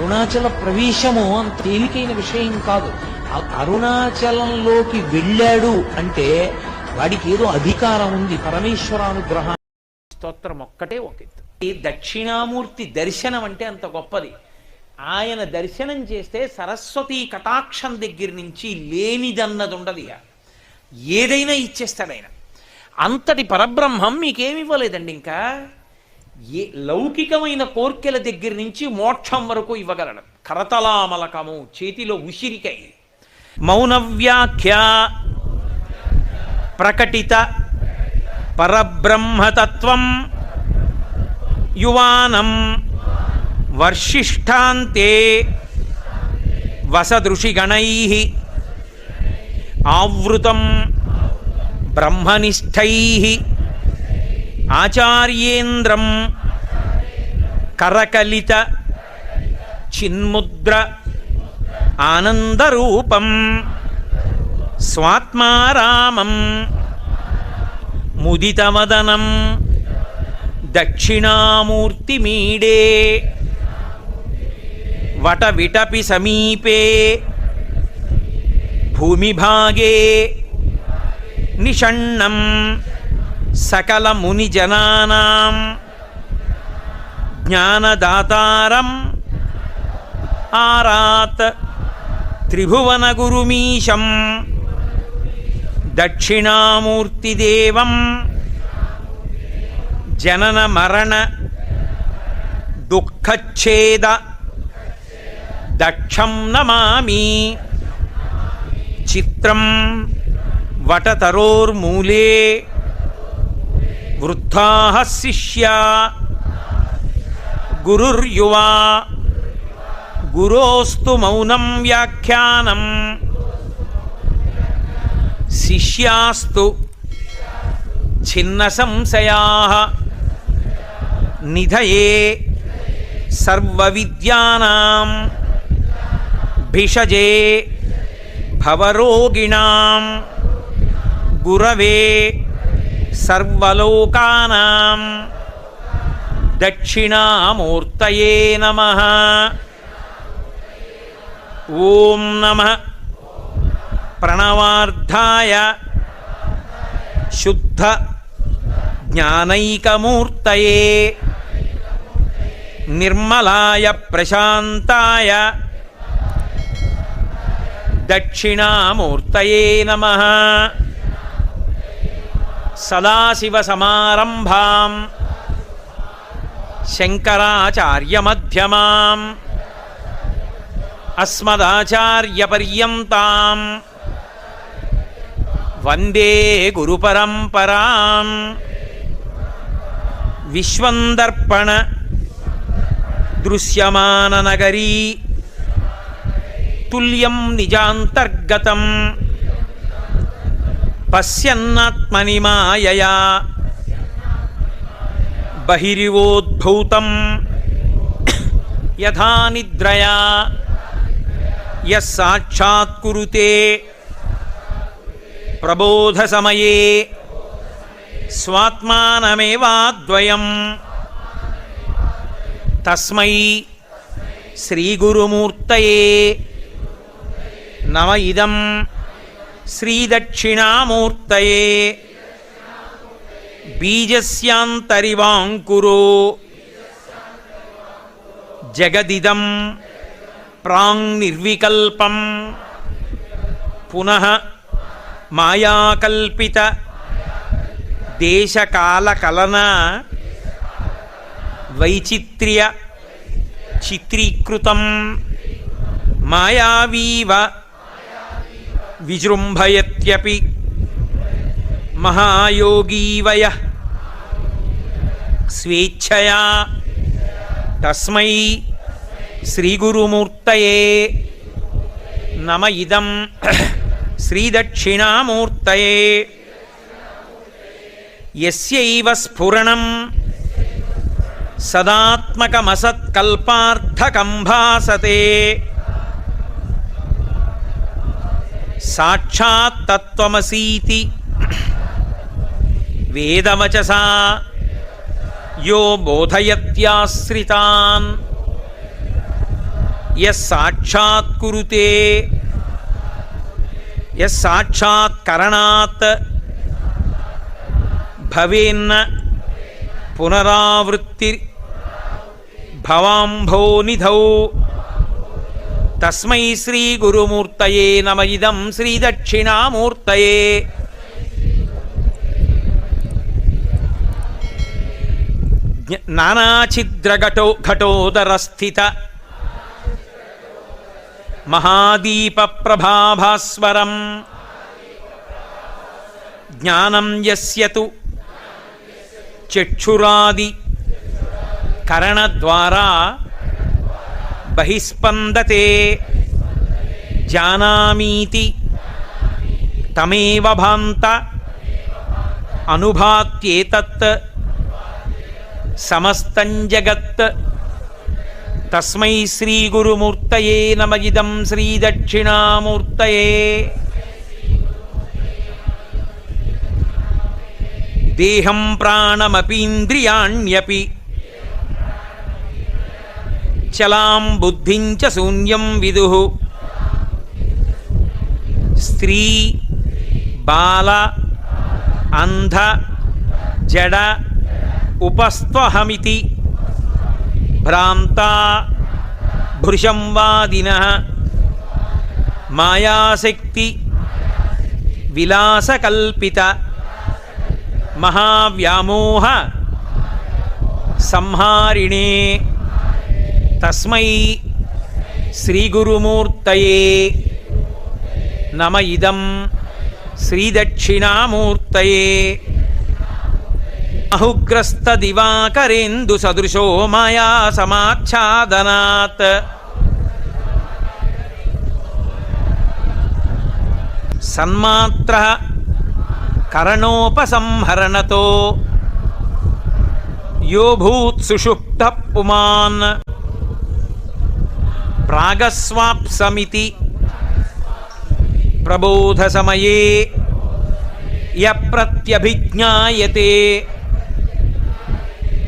అరుణాచల ప్రవేశము అంత తేలికైన విషయం కాదు. అరుణాచలంలోకి వెళ్ళాడు అంటే వాడికి ఏదో అధికారం ఉంది పరమేశ్వరానుగ్రహం. స్తోత్రం ఒక్కటే ఒక. ఈ దక్షిణామూర్తి దర్శనం అంటే అంత గొప్పది. ఆయన దర్శనం చేస్తే సరస్వతి కటాక్షం దగ్గర నుంచి లేనిదన్నది ఉండదు ఏదైనా ఇచ్చేస్తాడు ఆయన. అంతటి పరబ్రహ్మం మీకేమి ఇవ్వలేదండి ఇంకా? ఏ లౌకికమైన కోర్కెల దగ్గర నుంచి మోక్షం వరకు ఇవ్వగలడు కరతలామలకము చేతిలో ఉసిరికై. మౌనవ్యాఖ్య. ప్రకటిత. పరబ్రహ్మతత్వం. యువానం. వర్షిష్టాంతే. వసదృషిగణై. ఆవృతం. బ్రహ్మనిష్టై. ఆచార్యేంద్రం కరకలిత చిన్ముద్ర ఆనందరూపం స్వాత్మారామం ముదితవదనం దక్షిణామూర్తిమీడే వటవిటపి సమీపే భూమిభాగే సకల ముని జనానాం జ్ఞానదాతారం ఆరాత్ త్రిభువన గురుమీశం దక్షిణామూర్తిదేవం జనన మరణ దుఃఖచ్ఛేద దక్షం నమామి చిత్రం వటతరోర్మూలే వృద్ధా శిష్యా గురుర్యువా గురోస్తు మౌనం వ్యాఖ్యానం శిష్యాస్తు చిన్న సంశయా నిధయే సర్వవిద్యానాం భిషజే భవరోగిణాం గురవే సర్వలోకానాం దక్షిణామూర్తయే నమ ఓం నమ ప్రణవార్థాయ శుద్ధ జ్ఞానైకమూర్తయే నిర్మలాయ ప్రశాంతాయ దక్షిణామూర్తయే నమ సదాశివసమారంభాం. శంకరాచార్యమధ్యమాం. అస్మదాచార్యపర్యంతం. వందే గురుపరంపరాం. విశ్వందర్పణ దృశ్యమాననగరీ. తుల్యం నిజాంతర్గతం. పశ్యన్నాత్మని మాయయా. బహిరివోద్భూతం. యథా నిద్రయా. యస్సాక్షాత్కురుతే ప్రబోధసమయే. స్వాత్మానమేవాద్వయం. తస్మై శ్రీగురుమూర్తయే. నవ ఇదం. శ్రీదక్షిణామూర్తయే బీజస్యాంతరివాంకురో జగదిదం ప్రాంగ్ నిర్వికల్పం పునః మాయాకల్పిత దేశకాల కలన వైచిత్ర్య చిత్రీకృతం మాయావీవ విజృంభయత్యపి మహాయోగీవయ స్వేచ్ఛయా తస్మై శ్రీగురుమూర్తయే నమ ఇదం శ్రీదక్షిణామూర్తయే ఎస్యైవ స్ఫురణం సదాత్మకమసత్కల్పార్థకం భాసతే సదాత్మకమసత్కల్పార్థకంభాసతే సాక్షాత్తత్వమసీతి వేదవచసా యో బోధయత్యాశ్రితాన్ యస్సాక్షాత్కురుతే యస్సాక్షాత్కరణాత్ భవేన్న పునరావృత్తి భవాంభో నిధౌ తస్మై శ్రీ గురుమూర్తయే నమ ఇదం శ్రీ దక్షిణామూర్తయే. జ్ఞ- నానాఛిద్రఘటో ఘటోదరస్థిత మహాదీప ప్రభాభాస్వరం. జ్ఞానం యస్యతు. చక్షురాది. కరణద్వారా. బహిస్పందతే జానామీతి తమేవ భాంత అనుభాత్యేతత్ సమస్తం జగత్ తస్మై శ్రీగురుమూర్తయే నమ ఇదం శ్రీదక్షిణామూర్తయే. దేహం ప్రాణమపీంద్రియాణ్యపి చలాం బుద్ధించ శూన్యం విదు. స్త్రీ బాల అంధ జడ ఉపస్త్వహమితి భ్రాంతా భృశంవాదిన మాయాశక్తి విలాసకల్పిత మహావ్యామోహ సంహారిణే. తస్మై శ్రీగురుమూర్తయే నమ ఇదం శ్రీదక్షిణామూర్తయే. అహుగ్రస్త సదృశో మాయా సమాచ్ఛాదనాత్ సన్మాత్ర కరణోపసంహరణతో. యో భూత్ పుమాన్. ప్రాగస్వాప్సమితి ప్రబోధ సమయే య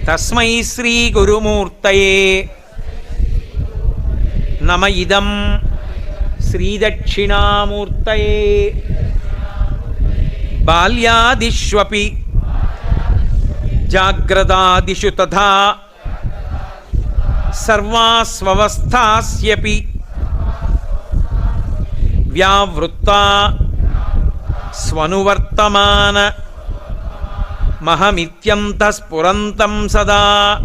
తస్మై శ్రీ గురుమూర్తయే నమ ఇదం శ్రీదక్షిణామూర్తయే బాల్యాదిష్వపి జాగ్రదాదిషు తథా సర్వాస్వస్థాస్యపి. వ్యావృత్త స్వనువర్తమాన. మహమిత్యంతస్ఫురంతం సదా.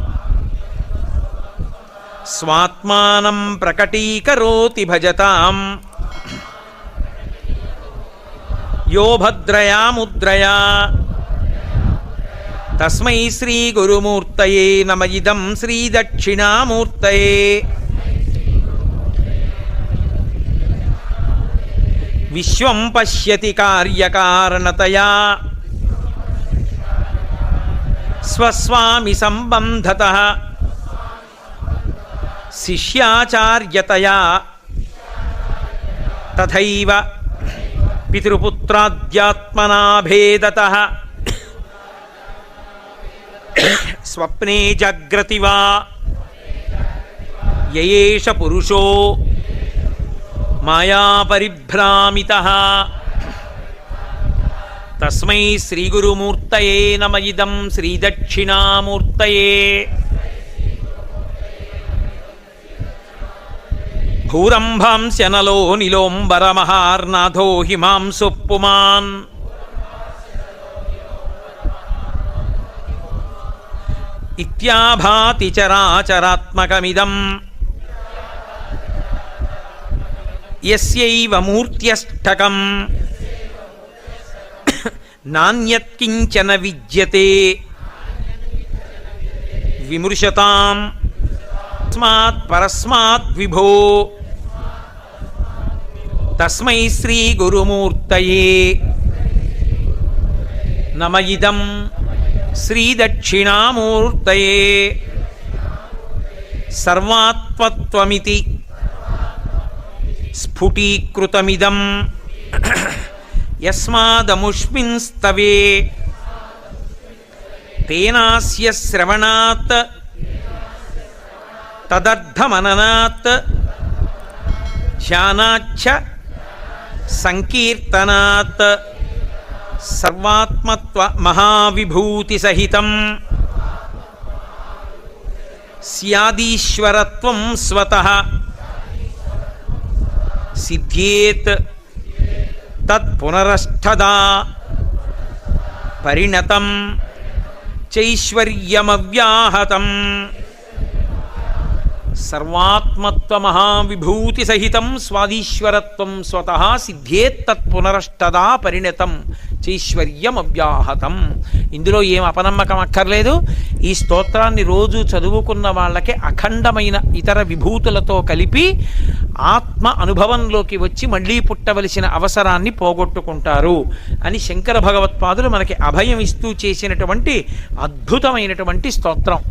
స్వాత్మానం ప్రకటీకరోతి భజతాం. యో భద్రయా ముద్రయా. తస్మై శ్రీ గురుమూర్తయే నమ ఇదం శ్రీ దక్షిణామూర్తయే. విశ్వం పశ్యతి కార్యకారణతయా. స్వస్వామి సంబంధత. శిష్యాచార్యతయా. తథైవ పితృపుత్రాద్యాత్మనాభేదత స్వప్నే జాగ్రతి వా యయేష పురుషో మాయాపరిభ్రామిత తస్మై శ్రీగురుమూర్తయే నమ ఇదం శ్రీదక్షిణామూర్తయే భూరంభాంశనలో నిలోంబరమహార్నాథో హిమాంసు పుమాన్ ఇత్యాభాతి చరాచరాత్మకమిదం యస్యైవ మూర్త్యష్టకం నాణ్యత్కించన విద్యతే విమృశతాం తస్మాత్ పరస్మాత్ విభో తస్మై శ్రీ గురుమూర్తయే నమ ఇదం శ్రీదక్షిణామూర్తయే. సర్వాత్మత్వమితి స్ఫుటీకృతమిదం. యస్మాదముష్మింస్తవే. తేనాస్య శ్రవణాత్. తదర్థమననాత్. ధ్యానాచ్చ సంకీర్తనాత్. సర్వాత్మత్వ మహావిభూతి సహితం స్యాదీశ్వరత్వం స్వత. సిద్ధ్యేత్ తత్పునరష్టదా పరిణతం చైశ్వర్యమవ్యాహతం. సర్వాత్మత్వమహావిభూతిసహితం స్వాదీశ్వరత్వం స్వత. సిద్ధ్యేత్తత్పునరష్టదా పరిణతం. చైశ్వర్యం అవ్యాహతం ఇందులో ఏం అపనమ్మకం అక్కర్లేదు. ఈ స్తోత్రాన్ని రోజు చదువుకున్న వాళ్ళకి అఖండమైన ఇతర విభూతులతో కలిపి ఆత్మ అనుభవంలోకి వచ్చి మళ్ళీ పుట్టవలసిన అవసరాన్ని పోగొట్టుకుంటారు అని శంకర భగవత్పాదులు మనకి అభయం ఇస్తూ చేసినటువంటి అద్భుతమైనటువంటి స్తోత్రం.